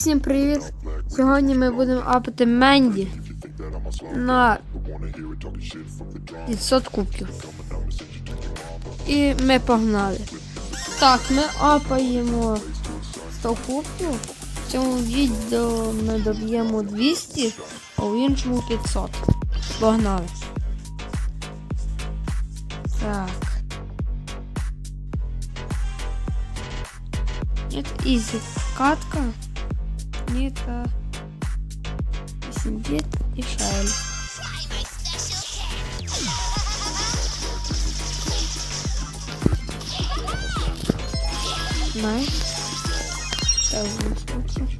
Всім привіт! Сьогодні ми будемо апати Менді на 500 кубків. І ми погнали. Так, ми апаємо 100 кубків. В цьому відео ми доб'ємо 200, а в іншому 500. Погнали. Так. Это изи катка. Это 8 и шайль. Найс. Найс.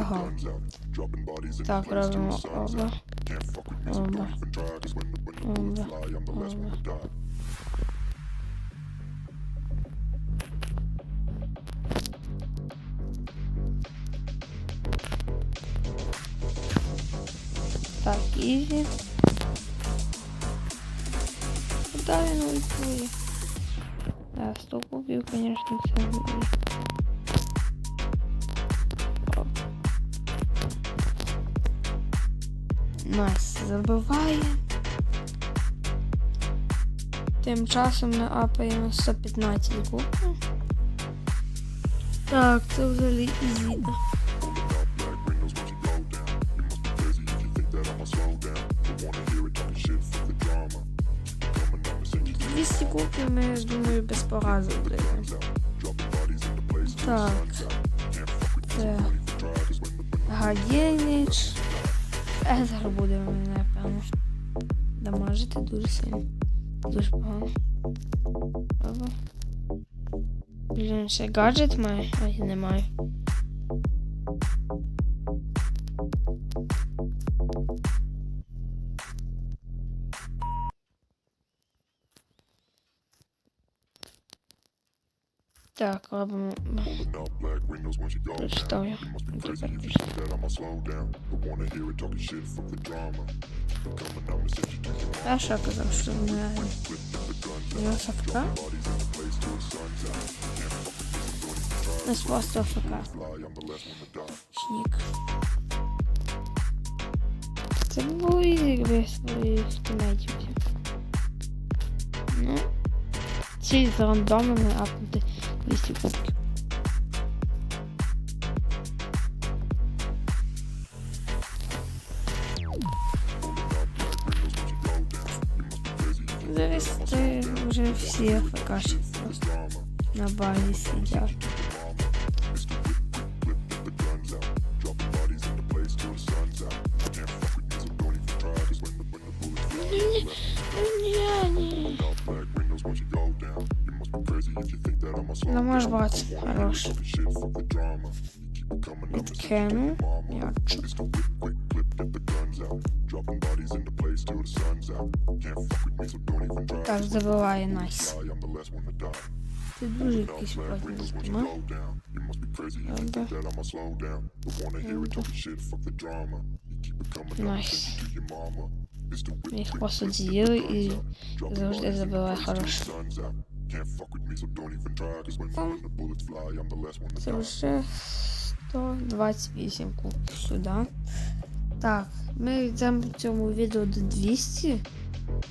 гол. Так, робимо оба. Оба. Оба. Оба. Так, ізі. Куда він уйти? Да, 100 кубів, конечно, це буде. Найс, забиває. Тим часом ми апаємо 115 кубків. Так, це взагалі ізі. 200 кубків ми, думаю, без порази будемо. Так. Це Гадєніч. Езер буде мене, напевно. Дамажити дуже сильно. Дуже погано. Блін, ще гаджет має, а я не маю. Так, робимо. Прочитав я. Тепер прочитав. Я що казав, що в мене не АФК? Не просто АФК. Снік. Це було якби своїх. Ну, ці з рандомами апнути 200 кубків. Зараз це вже всі АФКші просто на базі сидять. Ні, ні, ні. Ну, можешь брать. Хорош. Відкину. Ярче. Так, забиває найс. Це дуже якийсь плотний скіма. Найс. Їх просто з'їли і завжди забиває хорошо. Це вже 128 кубків сюди. Так, ми йдемо в цьому відео до 200,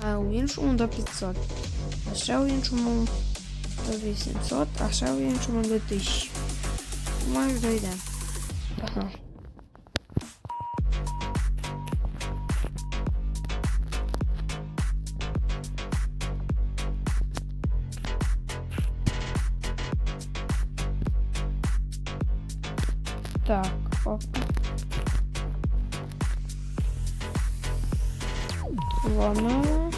а у іншому до 500. А ще у іншому до 800, а ще у іншому до 1000. Може дойдемо. Ага. Так, оп. Ладно.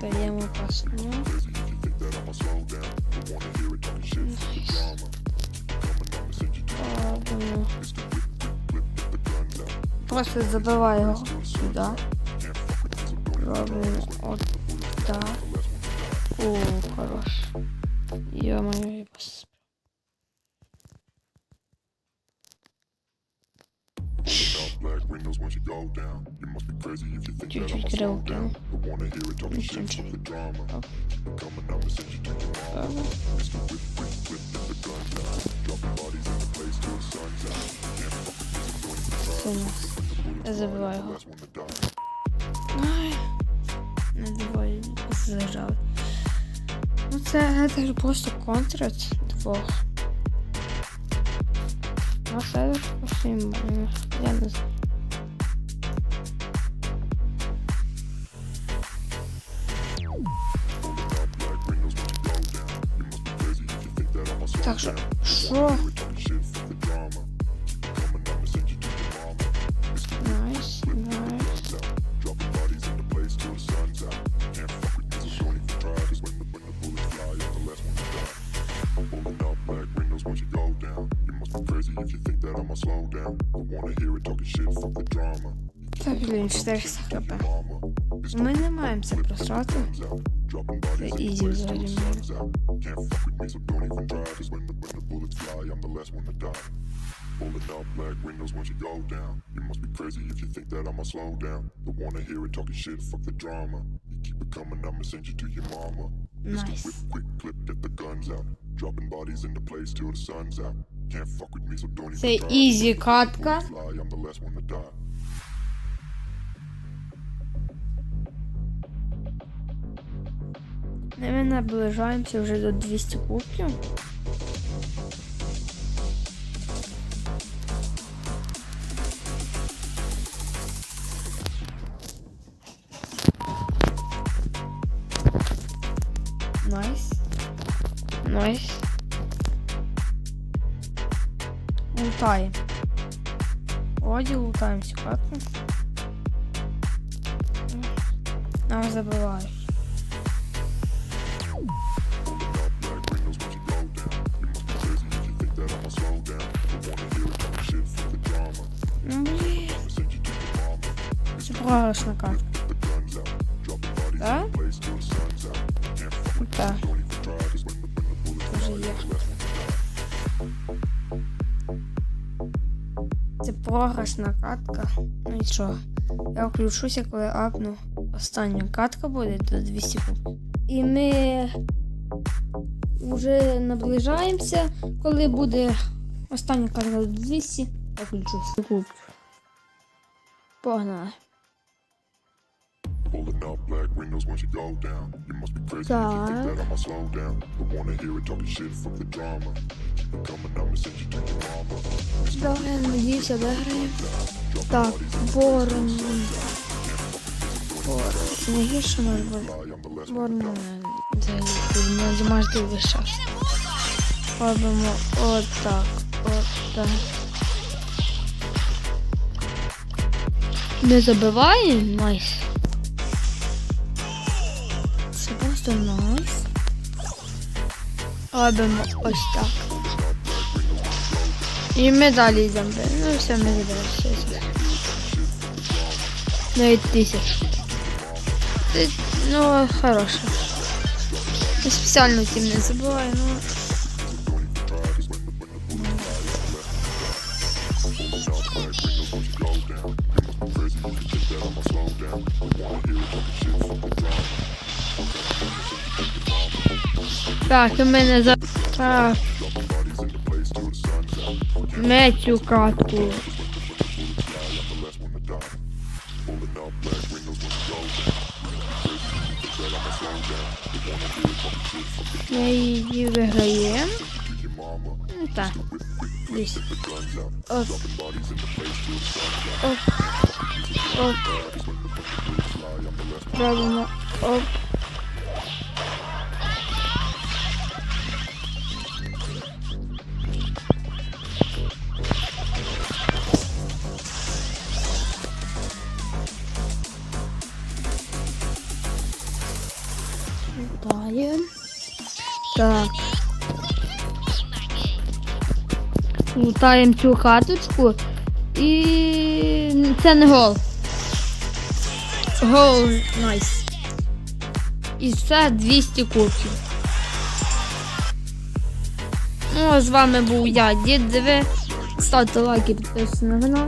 Даем опасну. Ладно. Просто забивай его сюда. Робим вот так. О, хорош. Я мою я поспел. Windows once you go down. You must be crazy if you think that Чуть-чуть slow down. But wanna hear it talking shit from the drama. Coming out and send you to your mama. Mr. Whip, whip, whip, let the guns out. Dropping bodies in the place till the sun's out. Can't fuck with this, I'm going to. Я забиваю його. To. Ай. Не двоє зажали. Ну це, це ж просто контракт двох. Ну це ж просто їм, м, talking shit, fuck the drama. Та блін, 400 хп. Mama, it's Ми не маємо це просрати. Dropping bodies in the place till the sun's out. Can't fuck with me, so don't even try. Cause when the, when the bullets fly, I'm the last one to die. Pulling out black windows once you go down. You must be crazy if you think that I'ma slow down. Don't wanna hear it talking shit, fuck the drama. You keep it coming, I'ma send you to your mama. Nice. It's the whip, quick clip, get the guns out. Dropping bodies into place till the sun's out. Can't fuck with me, so don't even Say try. easy, Katka. I'm the last one to die. Ми наближаємося вже до 200 кубків. Найс. Найс. Лутаємо. Вроді лутаємо всю катку. Нам забивають. Ну. Dropping bodies Да? Вже fly, є. Це програшна катка. Ну і що? Я включуся, коли апну. Остання катка буде до 200 кубків. І ми вже наближаємося. Коли буде остання до 200, я включуся. Погнали. Pulling up black windows once you go down. You must be crazy if you think that I'ma slow down. But wanna hear it talking shit, fuck the drama. Keep it coming, I'ma send you to your mama. Давай, надіюся, виграємо. Так, ворон. Ворон. Не гірше може бути. Ворон взагалі весь час. Робимо отак, отак. Не забиваємо, найс. Це просто найс. Робимо ось так. І ми далі йдемо. Ну все, ми забираємося. Навіть тисяч. Ти- Ну, хороше. Я спеціально тим не забуваю, ну. Так, і мене за. Так. Ми цю катку. Ми її виграє. Ну так. Десь. Оп. Оп. Оп. Робимо. Оп. Так. Лутаємо цю каточку І це не гол. Гол найс. І це 200 кубків. Ну, а з вами був я, дід Диви. Ставте лайки, підписуйтесь на канал.